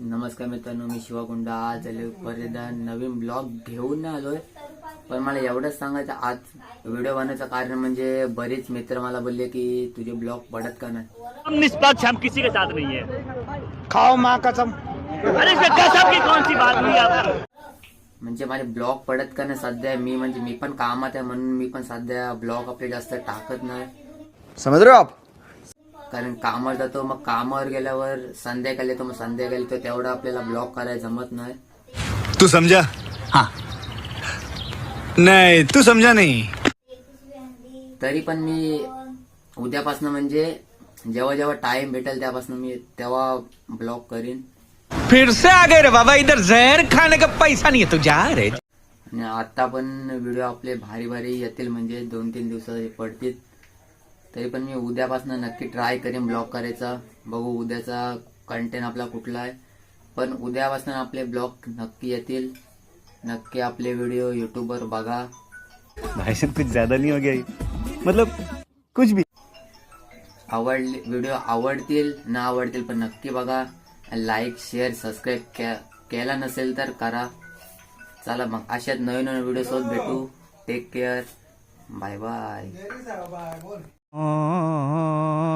नमस्कार मित्रांनो मी शिवाकुंडा आज आले परत नवीन ब्लॉग घेऊन नाही आलोय. पण मला एवढंच सांगायचं आज व्हिडिओ बनवायचं कारण म्हणजे बरेच मित्र मला बोलले की तुझे ब्लॉग पडत का नाही? हम निष्पक्ष हम किसी के साथ नहीं है। खाओ माँ कसम। अरे इसमें गजब की कौन सी बात हुई आपको? म्हणजे माझे ब्लॉग पडत का नाही सध्या? मी म्हणजे मी पण कामात आहे म्हणून मी पण सध्या ब्लॉग आपले जास्त टाकत नाही. हो आप कारण कामावर जातो मग कामावर गेल्यावर संध्याकाळी येतो मग संध्याकाळी तो तेवढा आपल्याला ब्लॉग करायला जमत नाही. तू समझा हाँ. नहीं तू समझा नहीं. तरी पण मी उद्यापासून म्हणजे जेव्हा जेव्हा टाइम भेटेल त्यापासून मी तेव्हा ब्लॉग करीन. फिर से आ गए रे बाबा इधर जहर खाने का पैसा नहीं है तू जा रे. आणि आता पण व्हिडिओ आपले भारी भारी येतील म्हणजे दोन तीन दिवसात पडतील. तरी पण मी उद्यापासून नक्की ट्राय करेन ब्लॉग करायचा. बघू उद्याचा कंटेंट आपला कुठला आहे. पण उद्यापासून आपले ब्लॉग नक्की येतील. नक्की आपले व्हिडिओ युट्यूबवर बघा. भाई साहब कुछ ज्यादा नहीं हो गया ये? मतलब कुछ भी. आवडले व्हिडिओ आवडतील न आवडतील पण नक्की बघा. लाईक शेअर सबस्क्राईब केला नसेल तर करा. चला मग अशाच नवीन नवीन व्हिडिओ सोबत भेटू. Take care bye bye 啊